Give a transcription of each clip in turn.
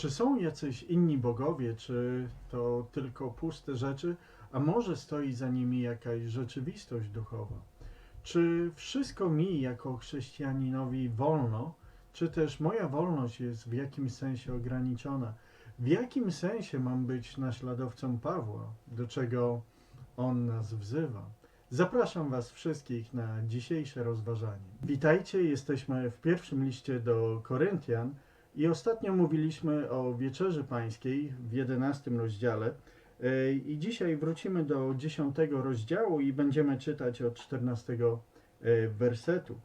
Czy są jacyś inni bogowie, czy to tylko puste rzeczy, a może stoi za nimi jakaś rzeczywistość duchowa? Czy wszystko mi jako chrześcijaninowi wolno, czy też moja wolność jest w jakimś sensie ograniczona? W jakim sensie mam być naśladowcą Pawła, do czego on nas wzywa? Zapraszam Was wszystkich na dzisiejsze rozważanie. Witajcie, jesteśmy w pierwszym liście do Koryntian i ostatnio mówiliśmy o wieczerzy pańskiej w 11 rozdziale. E, I dzisiaj wrócimy do 10 rozdziału i będziemy czytać od 14 e, wersetu.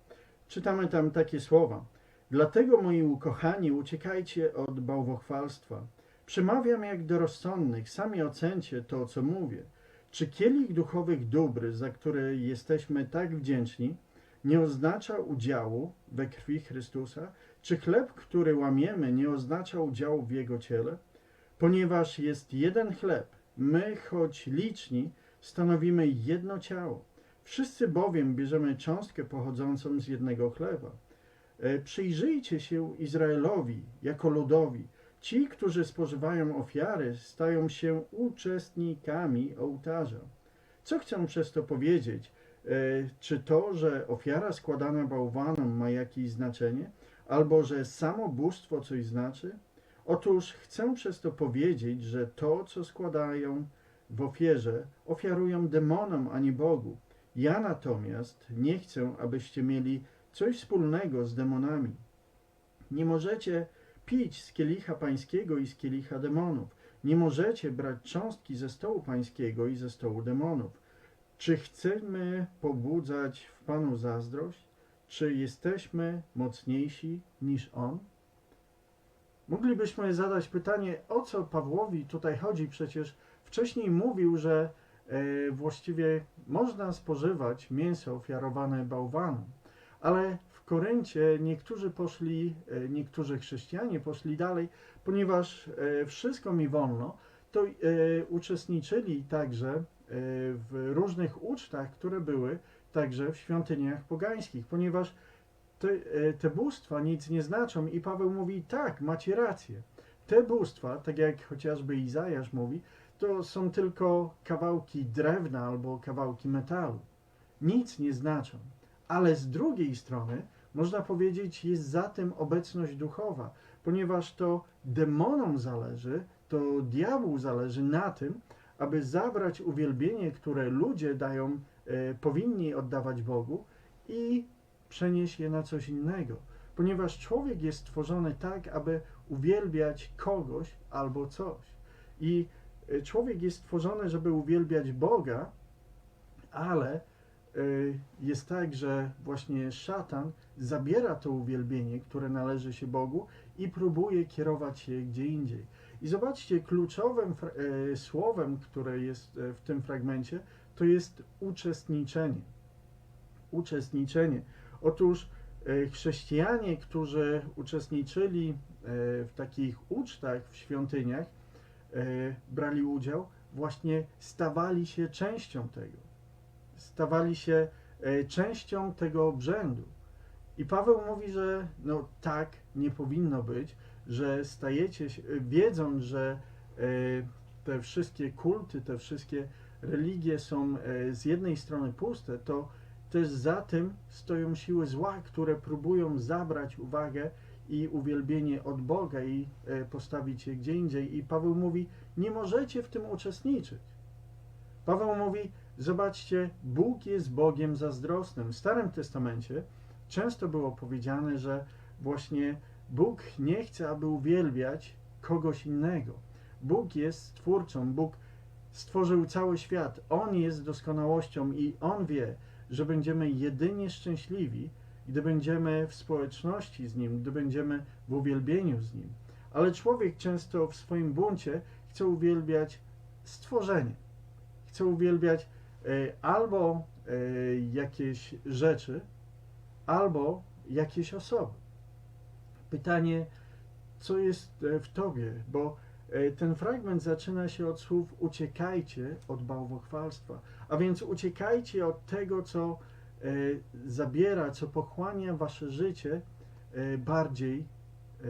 Czytamy tam takie słowa. Dlatego, moi ukochani, uciekajcie od bałwochwalstwa. Przemawiam jak do rozsądnych, sami ocencie to, co mówię. Czy kielich duchowych dóbr, za które jesteśmy tak wdzięczni, nie oznacza udziału we krwi Chrystusa? Czy chleb, który łamiemy, nie oznacza udziału w Jego ciele? Ponieważ jest jeden chleb, my, choć liczni, stanowimy jedno ciało. Wszyscy bowiem bierzemy cząstkę pochodzącą z jednego chleba. E, Przyjrzyjcie się Izraelowi jako ludowi. Ci, którzy spożywają ofiary, stają się uczestnikami ołtarza. Co chcę przez to powiedzieć? E, Czy to, że ofiara składana bałwanom ma jakieś znaczenie? Albo że samo bóstwo coś znaczy? Otóż chcę przez to powiedzieć, że to, co składają w ofierze, ofiarują demonom, a nie Bogu. Ja natomiast nie chcę, abyście mieli coś wspólnego z demonami. Nie możecie pić z kielicha pańskiego i z kielicha demonów. Nie możecie brać cząstki ze stołu pańskiego i ze stołu demonów. Czy chcemy pobudzać w Panu zazdrość? Czy jesteśmy mocniejsi niż On? Moglibyśmy zadać pytanie, o co Pawłowi tutaj chodzi? Przecież wcześniej mówił, że e, właściwie można spożywać mięso ofiarowane bałwanom. Ale w Koryncie niektórzy poszli, e, niektórzy chrześcijanie poszli dalej, ponieważ e, wszystko mi wolno, to uczestniczyli także w różnych ucztach, które były także w świątyniach pogańskich, ponieważ te, e, te bóstwa nic nie znaczą i Paweł mówi, tak, macie rację. Te bóstwa, tak jak chociażby Izajasz mówi, to są tylko kawałki drewna albo kawałki metalu. Nic nie znaczą. Ale z drugiej strony, można powiedzieć, jest za tym obecność duchowa, ponieważ to demonom zależy, to diabłu zależy na tym, aby zabrać uwielbienie, które ludzie dają, powinni oddawać Bogu i przenieść je na coś innego. Ponieważ człowiek jest stworzony tak, aby uwielbiać kogoś albo coś. I e, człowiek jest stworzony, żeby uwielbiać Boga, ale y, jest tak, że właśnie szatan zabiera to uwielbienie, które należy się Bogu i próbuje kierować je gdzie indziej. I zobaczcie, kluczowym słowem, które jest w tym fragmencie, to jest uczestniczenie. Uczestniczenie. Otóż y, chrześcijanie, którzy uczestniczyli y, w takich ucztach w świątyniach, y, brali udział, właśnie stawali się częścią tego stawali się e, częścią tego obrzędu. I Paweł mówi, że no tak nie powinno być, że stajecie się, wiedząc, że e, te wszystkie kulty, te wszystkie religie są e, z jednej strony puste, to też za tym stoją siły zła, które próbują zabrać uwagę i uwielbienie od Boga i e, postawić je gdzie indziej. I Paweł mówi, nie możecie w tym uczestniczyć. Paweł mówi, Zobaczcie, Bóg jest Bogiem zazdrosnym. W Starym Testamencie często było powiedziane, że właśnie Bóg nie chce, aby uwielbiać kogoś innego. Bóg jest stwórcą, Bóg stworzył cały świat. On jest doskonałością i On wie, że będziemy jedynie szczęśliwi, gdy będziemy w społeczności z Nim, gdy będziemy w uwielbieniu z Nim. Ale człowiek często w swoim buncie chce uwielbiać stworzenie. Chce uwielbiać E, albo e, jakieś rzeczy, albo jakieś osoby. Pytanie, co jest e, w tobie? Bo ten fragment zaczyna się od słów uciekajcie od bałwochwalstwa. A więc uciekajcie od tego, co zabiera, co pochłania wasze życie bardziej e,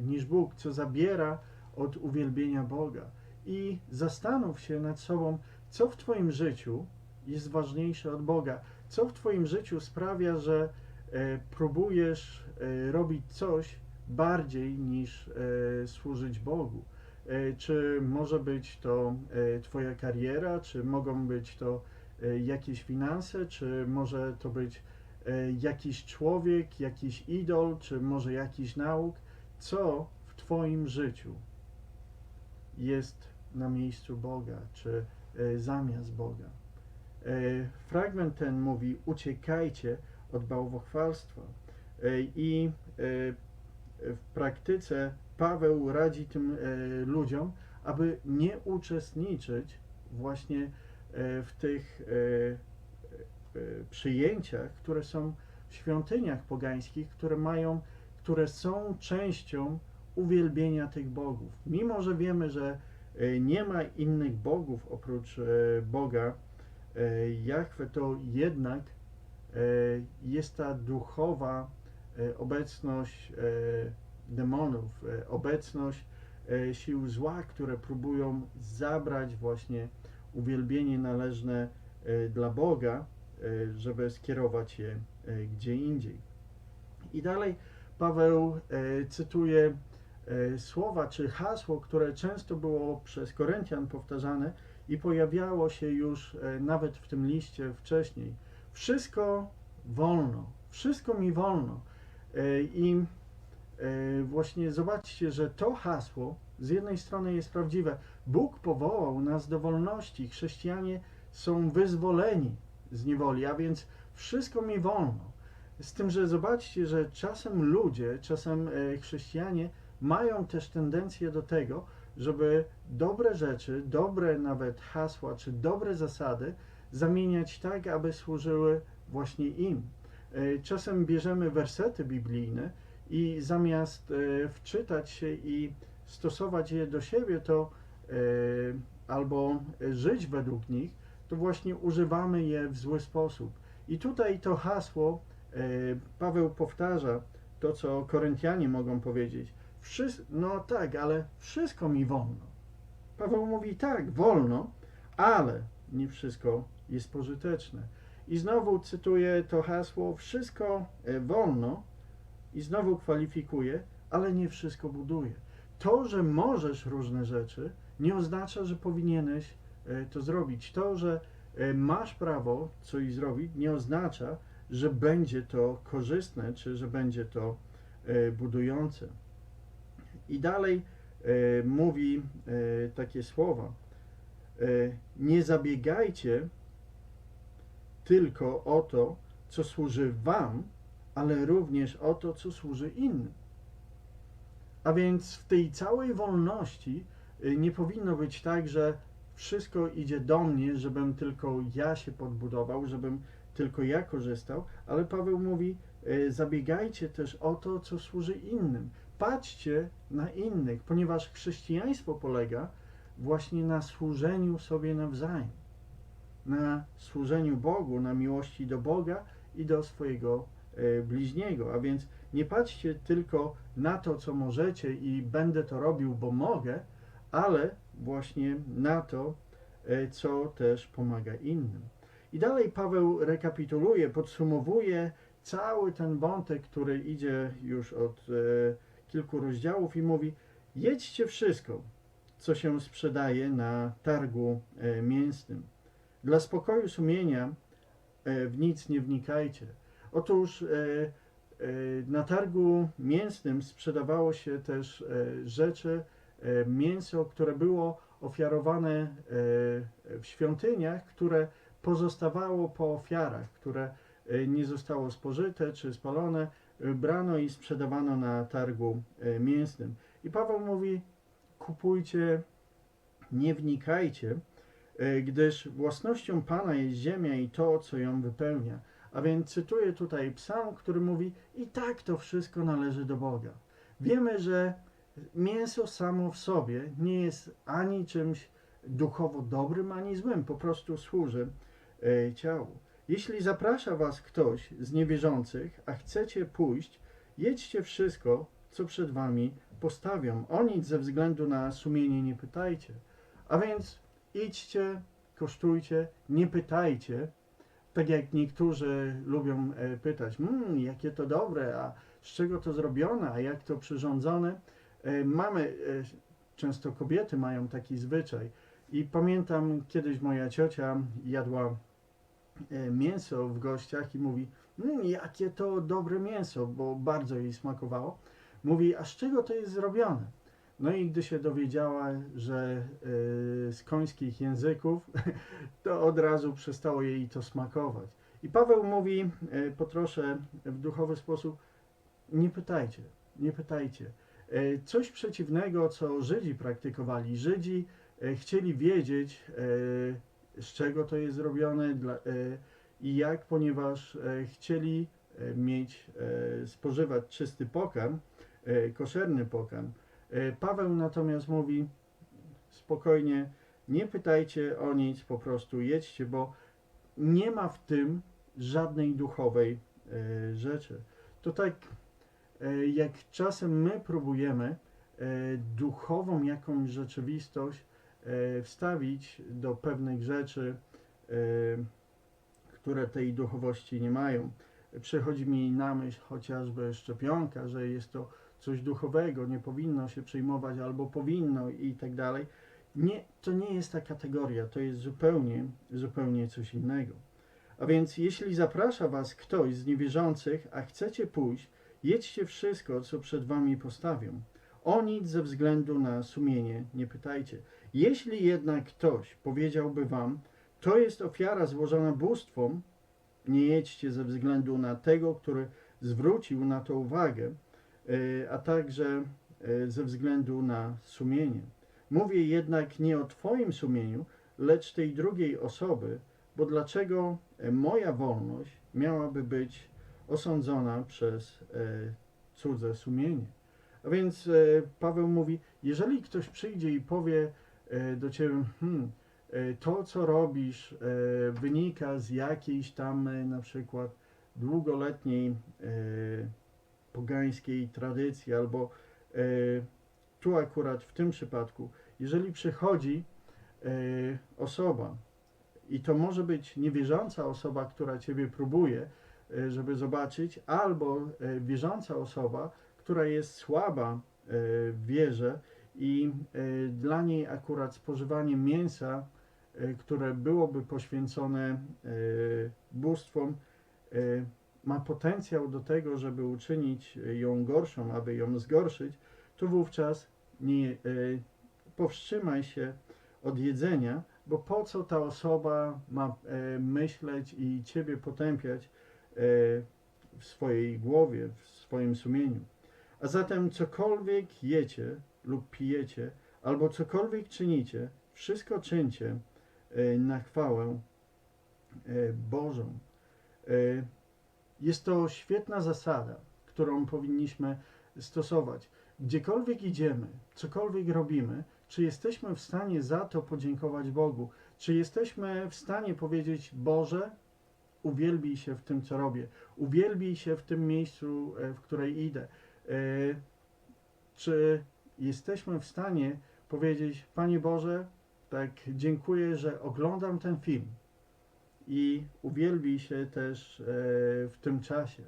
niż Bóg, co zabiera od uwielbienia Boga. I zastanów się nad sobą, co w Twoim życiu jest ważniejsze od Boga, co w Twoim życiu sprawia, że e, próbujesz e, robić coś bardziej niż e, służyć Bogu. E, Czy może być to e, Twoja kariera, czy mogą być to e, jakieś finanse, czy może to być jakiś człowiek, jakiś idol, czy może jakiś nauk, co w Twoim życiu jest na miejscu Boga, czy zamiast Boga. Fragment ten mówi: uciekajcie od bałwochwalstwa. I w praktyce Paweł radzi tym e, ludziom, aby nie uczestniczyć właśnie e, w tych e, przyjęciach, które są w świątyniach pogańskich, które mają, które są częścią uwielbienia tych bogów. Mimo, że wiemy, że nie ma innych bogów oprócz Boga Jahwe, to jednak jest ta duchowa obecność demonów, e, obecność e, sił zła, które próbują zabrać właśnie uwielbienie należne e, dla Boga, żeby skierować je gdzie indziej. I dalej Paweł cytuje słowa czy hasło, które często było przez Koryntian powtarzane i pojawiało się już nawet w tym liście wcześniej. Wszystko wolno, wszystko mi wolno. I właśnie zobaczcie, że to hasło z jednej strony jest prawdziwe. Bóg powołał nas do wolności. Chrześcijanie są wyzwoleni z niewoli, a więc wszystko mi wolno. Z tym, że zobaczcie, że czasem ludzie, czasem e, chrześcijanie mają też tendencję do tego, żeby dobre rzeczy, dobre nawet hasła czy dobre zasady zamieniać tak, aby służyły właśnie im. E, Czasem bierzemy wersety biblijne i zamiast e, wczytać się i stosować je do siebie, to e, albo żyć według nich, to właśnie używamy je w zły sposób. I tutaj to hasło e, Paweł powtarza to, co Koryntianie mogą powiedzieć. No tak, ale wszystko mi wolno. Paweł mówi tak, wolno, ale nie wszystko jest pożyteczne. I znowu cytuję to hasło: wszystko e, wolno, i znowu kwalifikuje, ale nie wszystko buduje. To, że możesz różne rzeczy, nie oznacza, że powinieneś e, to zrobić. To, że e, masz prawo coś zrobić, nie oznacza, że będzie to korzystne, czy że będzie to e, budujące. I dalej mówi takie słowa. Nie zabiegajcie tylko o to, co służy Wam, ale również o to, co służy innym. A więc w tej całej wolności y, nie powinno być tak, że wszystko idzie do mnie, żebym tylko ja się podbudował, żebym tylko ja korzystał, ale Paweł mówi: y, zabiegajcie też o to, co służy innym. Patrzcie na innych, ponieważ chrześcijaństwo polega właśnie na służeniu sobie nawzajem, na służeniu Bogu, na miłości do Boga i do swojego bliźniego. A więc nie patrzcie tylko na to, co możecie i będę to robił, bo mogę, ale właśnie na to, e, co też pomaga innym. I dalej Paweł rekapituluje, podsumowuje cały ten wątek, który idzie już od e, kilku rozdziałów i mówi: jedźcie wszystko, co się sprzedaje na targu e, mięsnym. Dla spokoju sumienia e, w nic nie wnikajcie. Otóż e, e, na targu mięsnym sprzedawało się też e, rzeczy, mięso, które było ofiarowane w świątyniach, które pozostawało po ofiarach, które nie zostało spożyte czy spalone, brano i sprzedawano na targu mięsnym. I Paweł mówi: kupujcie, nie wnikajcie, gdyż własnością Pana jest ziemia i to, co ją wypełnia. A więc cytuję tutaj psalm, który mówi: I tak to wszystko należy do Boga. Wiemy, że mięso samo w sobie nie jest ani czymś duchowo dobrym, ani złym, po prostu służy e, ciału. Jeśli zaprasza Was ktoś z niewierzących, a chcecie pójść, jedźcie wszystko, co przed wami postawią. O nic ze względu na sumienie nie pytajcie. A więc idźcie, kosztujcie, nie pytajcie, tak jak niektórzy lubią e, pytać, mmm, jakie to dobre, a z czego to zrobione, a jak to przyrządzone. E, Mamy, e, często kobiety mają taki zwyczaj i pamiętam kiedyś moja ciocia jadła mięso w gościach i mówi, mmm, jakie to dobre mięso, bo bardzo jej smakowało. Mówi, a z czego to jest zrobione? No i gdy się dowiedziała, że y, z końskich języków, to od razu przestało jej to smakować. I Paweł mówi y, po trosze w duchowy sposób, nie pytajcie, nie pytajcie. Y, coś przeciwnego, co Żydzi praktykowali. Żydzi chcieli wiedzieć, z czego to jest zrobione i jak, ponieważ chcieli mieć, spożywać czysty pokarm, koszerny pokarm. E, Paweł natomiast mówi spokojnie, nie pytajcie o nic, po prostu jedźcie, bo nie ma w tym żadnej duchowej e, rzeczy. To tak e, jak czasem my próbujemy duchową jakąś rzeczywistość wstawić do pewnych rzeczy, które tej duchowości nie mają. Przychodzi mi na myśl chociażby szczepionka, że jest to coś duchowego, nie powinno się przyjmować albo powinno i tak dalej. Nie, to nie jest ta kategoria, to jest zupełnie, zupełnie coś innego. A więc jeśli zaprasza Was ktoś z niewierzących, a chcecie pójść, jedźcie wszystko, co przed Wami postawią. O nic ze względu na sumienie nie pytajcie. Jeśli jednak ktoś powiedziałby Wam, to jest ofiara złożona bóstwom, nie jedźcie ze względu na tego, który zwrócił na to uwagę, a także e, ze względu na sumienie. Mówię jednak nie o Twoim sumieniu, lecz tej drugiej osoby, bo dlaczego e, moja wolność miałaby być osądzona przez e, cudze sumienie? A więc e, Paweł mówi, jeżeli ktoś przyjdzie i powie e, do Ciebie, hmm, e, to co robisz e, wynika z jakiejś tam e, na przykład długoletniej e, pogańskiej tradycji, albo e, tu akurat w tym przypadku, jeżeli przychodzi e, osoba i to może być niewierząca osoba, która Ciebie próbuje, e, żeby zobaczyć, albo wierząca osoba, która jest słaba w wierze i dla niej akurat spożywanie mięsa, które byłoby poświęcone bóstwom, ma potencjał do tego, żeby uczynić ją gorszą, aby ją zgorszyć, to wówczas nie, e, powstrzymaj się od jedzenia, bo po co ta osoba ma e, myśleć i Ciebie potępiać e, w swojej głowie, w swoim sumieniu. A zatem cokolwiek jecie lub pijecie, albo cokolwiek czynicie, wszystko czyńcie na chwałę Bożą. Jest to świetna zasada, którą powinniśmy stosować. Gdziekolwiek idziemy, cokolwiek robimy, czy jesteśmy w stanie za to podziękować Bogu? Czy jesteśmy w stanie powiedzieć: Boże, uwielbij się w tym, co robię, uwielbij się w tym miejscu, e, w której idę? E, Czy jesteśmy w stanie powiedzieć: Panie Boże, tak dziękuję, że oglądam ten film i uwielbij się też e, w tym czasie?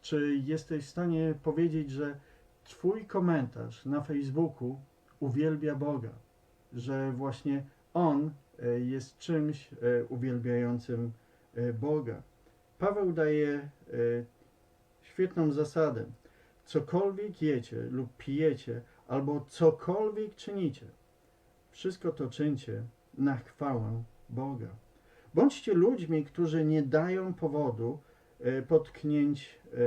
Czy jesteś w stanie powiedzieć, że Twój komentarz na Facebooku uwielbia Boga, że właśnie On e, jest czymś e, uwielbiającym Boga. Paweł daje świetną zasadę. Cokolwiek jecie lub pijecie, albo cokolwiek czynicie, wszystko to czyńcie na chwałę Boga. Bądźcie ludźmi, którzy nie dają powodu e, potknięć e,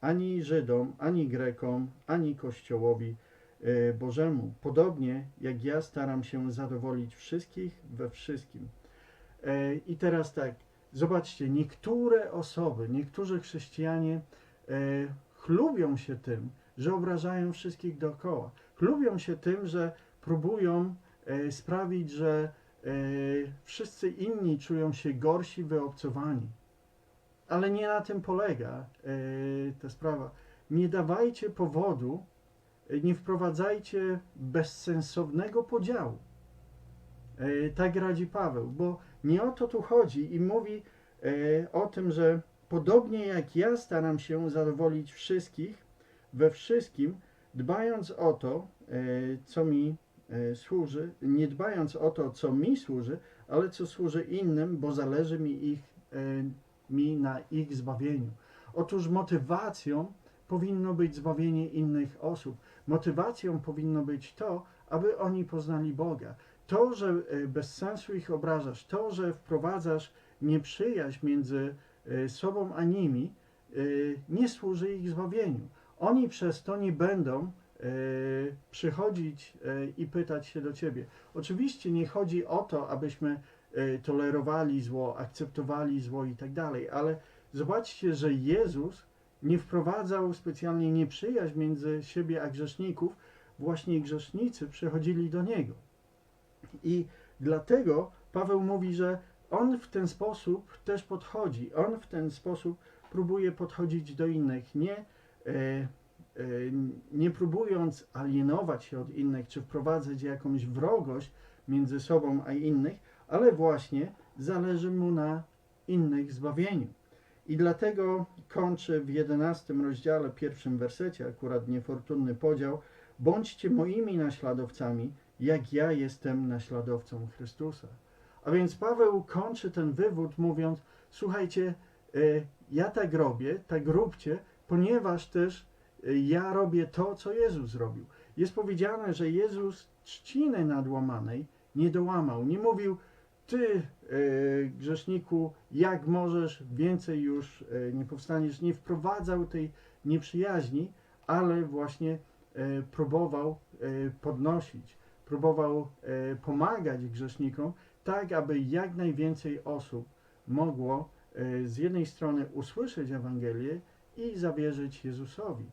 ani Żydom, ani Grekom, ani Kościołowi e, Bożemu. Podobnie jak ja staram się zadowolić wszystkich we wszystkim. I teraz tak, zobaczcie, niektóre osoby, niektórzy chrześcijanie chlubią się tym, że obrażają wszystkich dookoła. Chlubią się tym, że próbują sprawić, że wszyscy inni czują się gorsi, wyobcowani. Ale nie na tym polega e, ta sprawa. nie dawajcie powodu, e, nie wprowadzajcie bezsensownego podziału. E, Tak radzi Paweł, bo nie o to tu chodzi i mówi e, o tym, że podobnie jak ja staram się zadowolić wszystkich we wszystkim, dbając o to, e, co mi e, służy, nie dbając o to, co mi służy, ale co służy innym, bo zależy mi, ich, e, mi na ich zbawieniu. Otóż motywacją powinno być zbawienie innych osób. Motywacją powinno być to, aby oni poznali Boga. To, że e, bez sensu ich obrażasz, to, że wprowadzasz nieprzyjaźń między e, sobą a nimi, e, nie służy ich zbawieniu. Oni przez to nie będą e, przychodzić e, i pytać się do Ciebie. Oczywiście nie chodzi o to, abyśmy e, tolerowali zło, akceptowali zło i tak dalej, ale zobaczcie, że Jezus nie wprowadzał specjalnie nieprzyjaźń między siebie a grzeszników, właśnie grzesznicy przychodzili do Niego. I dlatego Paweł mówi, że on w ten sposób też podchodzi. On w ten sposób próbuje podchodzić do innych, nie, e, e, nie próbując alienować się od innych, czy wprowadzać jakąś wrogość między sobą a innych, ale właśnie zależy mu na innych zbawieniu. I dlatego kończy w 11 rozdziale, pierwszym wersecie, akurat niefortunny podział, bądźcie moimi naśladowcami, jak ja jestem naśladowcą Chrystusa. A więc Paweł kończy ten wywód mówiąc, słuchajcie, e, ja tak robię, tak róbcie, ponieważ też e, ja robię to, co Jezus zrobił. Jest powiedziane, że Jezus trzciny nadłamanej nie dołamał. Nie mówił, ty e, grzeszniku, jak możesz, więcej już e, nie powstaniesz. Nie wprowadzał tej nieprzyjaźni, ale właśnie e, próbował podnosić, próbował pomagać grzesznikom, tak aby jak najwięcej osób mogło z jednej strony usłyszeć Ewangelię i zawierzyć Jezusowi.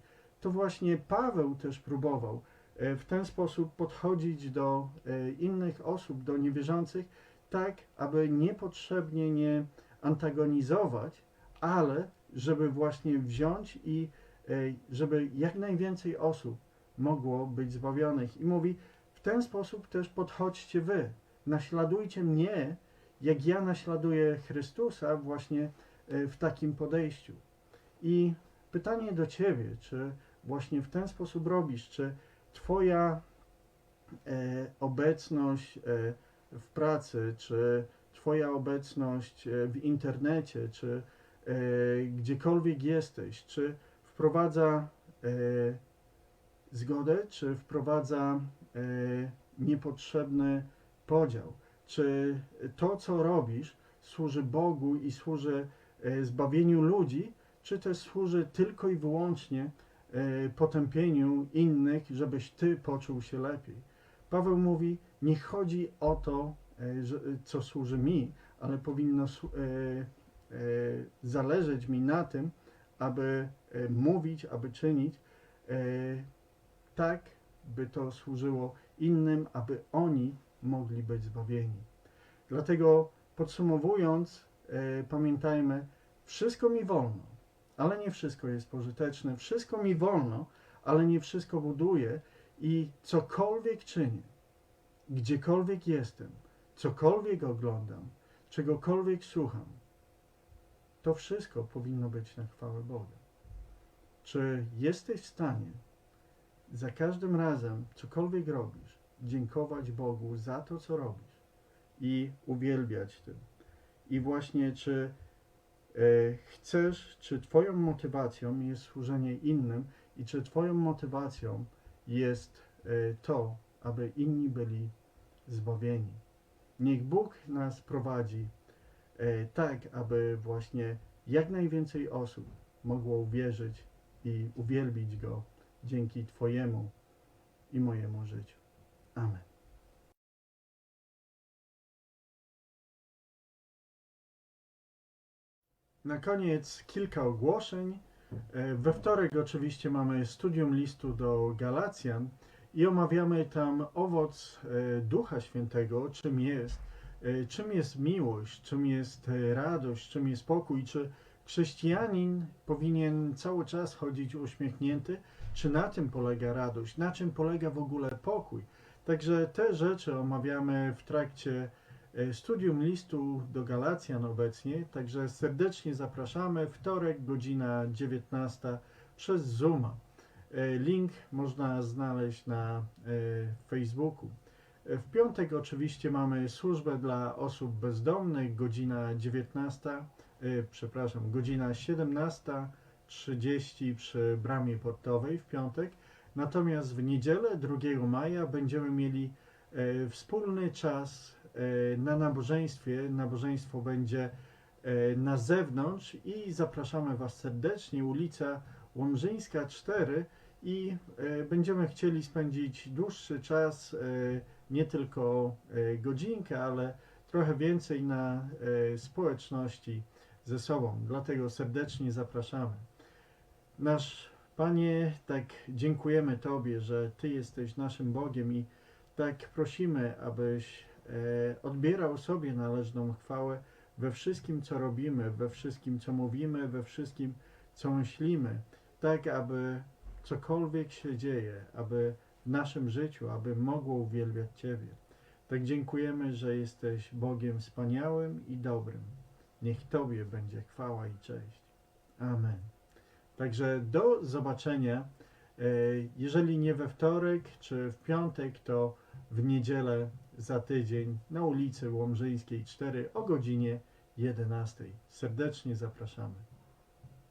To właśnie Paweł też próbował e, w ten sposób podchodzić do e, innych osób, do niewierzących, tak aby niepotrzebnie nie antagonizować, ale żeby właśnie wziąć i e, żeby jak najwięcej osób mogło być zbawionych. I mówi, w ten sposób też podchodźcie wy. Naśladujcie mnie, jak ja naśladuję Chrystusa właśnie w takim podejściu. I pytanie do Ciebie, czy właśnie w ten sposób robisz, czy Twoja e, obecność e, w pracy, czy Twoja obecność e, w internecie, czy gdziekolwiek jesteś, czy wprowadza zgodę, czy wprowadza niepotrzebny podział, czy to, co robisz, służy Bogu i służy zbawieniu ludzi, czy też służy tylko i wyłącznie potępieniu innych, żebyś ty poczuł się lepiej. Paweł mówi, nie chodzi o to, e, że, co służy mi, ale powinno zależeć mi na tym, aby mówić, aby czynić tak, by to służyło innym, aby oni mogli być zbawieni. Dlatego podsumowując, pamiętajmy, wszystko mi wolno, ale nie wszystko jest pożyteczne, wszystko mi wolno, ale nie wszystko buduje i cokolwiek czynię, gdziekolwiek jestem, cokolwiek oglądam, czegokolwiek słucham, to wszystko powinno być na chwałę Boga. Czy jesteś w stanie za każdym razem, cokolwiek robisz, dziękować Bogu za to, co robisz i uwielbiać tym? I właśnie, czy chcesz, czy Twoją motywacją jest służenie innym i czy Twoją motywacją jest e, to, aby inni byli zbawieni? Niech Bóg nas prowadzi e, tak, aby właśnie jak najwięcej osób mogło uwierzyć i uwielbić Go dzięki Twojemu i mojemu życiu. Amen. Na koniec kilka ogłoszeń. E, We wtorek oczywiście mamy studium listu do Galacjan i omawiamy tam owoc e, Ducha Świętego, czym jest, e, czym jest miłość, czym jest radość, czym jest pokój, czy Chrześcijanin powinien cały czas chodzić uśmiechnięty. Czy na tym polega radość? Na czym polega w ogóle pokój? Także te rzeczy omawiamy w trakcie studium listu do Galacjan obecnie. Także serdecznie zapraszamy. Wtorek, godzina 19 przez Zooma. E, Link można znaleźć na e, Facebooku. E, W piątek oczywiście mamy służbę dla osób bezdomnych, godzina 19, e, przepraszam, godzina 17.30 przy bramie portowej w piątek. Natomiast w niedzielę 2 maja będziemy mieli e, wspólny czas e, na nabożeństwie. Nabożeństwo będzie e, na zewnątrz i zapraszamy Was serdecznie. Ulica Łomżyńska 4 i e, będziemy chcieli spędzić dłuższy czas, e, nie tylko e, godzinkę, ale trochę więcej na e, społeczności ze sobą. Dlatego serdecznie zapraszamy. Nasz Panie, tak dziękujemy Tobie, że Ty jesteś naszym Bogiem i tak prosimy, abyś e, odbierał sobie należną chwałę we wszystkim, co robimy, we wszystkim, co mówimy, we wszystkim, co myślimy, tak aby cokolwiek się dzieje, aby w naszym życiu, aby mogło uwielbiać Ciebie. Tak dziękujemy, że jesteś Bogiem wspaniałym i dobrym. Niech Tobie będzie chwała i cześć. Amen. Także do zobaczenia. E, Jeżeli nie we wtorek czy w piątek, to w niedzielę za tydzień na ulicy Łomżyńskiej 4 o godzinie 11. Serdecznie zapraszamy.